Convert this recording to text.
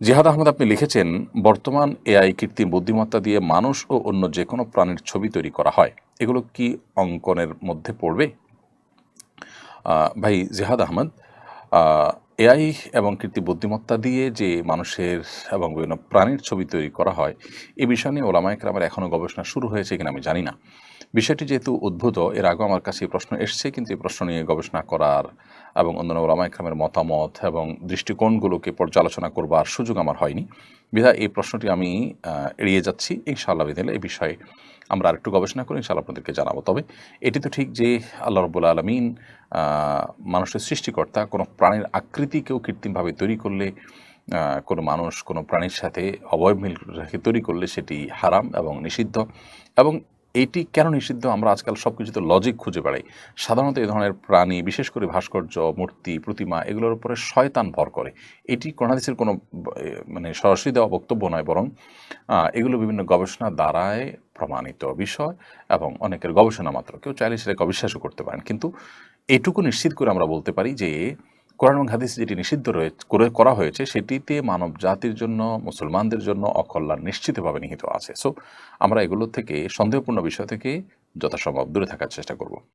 জিহাদ আহমদ, আপনি লিখেছেন, বর্তমান এআই কৃত্রিম বুদ্ধিমত্তা দিয়ে মানুষ ও অন্য যে কোনো প্রাণীর ছবি তৈরি করা হয়। এগুলো কি অঙ্কনের মধ্যে পড়বে? ভাই জিহাদ আহমদ এআই এবং কৃত্রিম বুদ্ধিমত্তা দিয়ে যে মানুষের এবং বিভিন্ন প্রাণীর ছবি তৈরি করা হয়, এ বিষয় নিয়ে ওলামা একরামের এখনও গবেষণা শুরু হয়েছে কিনা আমি জানি না। বিষয়টি যেহেতু উদ্ভূত, এর আগেও আমার কাছে এই প্রশ্ন এসছে, কিন্তু এই প্রশ্ন নিয়ে গবেষণা করার এবং অন্যান্য ওলামা একরামের মতামত এবং দৃষ্টিকোণগুলোকে পর্যালোচনা করবার সুযোগ আমার হয়নি। বিধায় এই প্রশ্নটি আমি এড়িয়ে যাচ্ছি। ইনশাআল্লাহ বিধালে এই বিষয়ে আমরা আরেকটু গবেষণা করে, ইনশাআল্লাহ আপনাদেরকে জানাব। তবে এটি তো ঠিক যে আল্লাহ রব্বুল আলমিন মানুষের সৃষ্টিকর্তা, কোনো প্রাণীর আকৃতিকেও কৃত্রিমভাবে তৈরি করলে কোনো মানুষ কোনো প্রাণীর সাথে অবয়ব মিল তৈরি করলে সেটি হারাম এবং নিষিদ্ধ। এবং এটি কেন নিষিদ্ধ? আমরা আজকাল সব কিছুতে লজিক খুঁজে বেড়াই। সাধারণত এই ধরনের প্রাণী, বিশেষ করে ভাস্কর্য, মূর্তি, প্রতিমা, এগুলোর উপরে শয়তান ভর করে। এটি করোনাদিসের কোনো মানে সরাসরি দেওয়া বক্তব্য নয় বরং এগুলো বিভিন্ন গবেষণা দ্বারায় প্রমাণিত বিষয় এবং অনেকের গবেষণা মাত্র। কেউ চাইলে সেটাকে অবিশ্বাসও করতে পারেন। কিন্তু এটুকু নিশ্চিত করে আমরা বলতে পারি যে কোরআন এবং হাদিস যেটি নিষিদ্ধ রয়েছে করে করা হয়েছে, সেটিতে মানব জাতির জন্য, মুসলমানদের জন্য অকল্যাণ নিশ্চিতভাবে নিহিত আছে। সো আমরা এগুলো থেকে সন্দেহপূর্ণ বিষয় থেকে যথাসম্ভব দূরে থাকার চেষ্টা করব।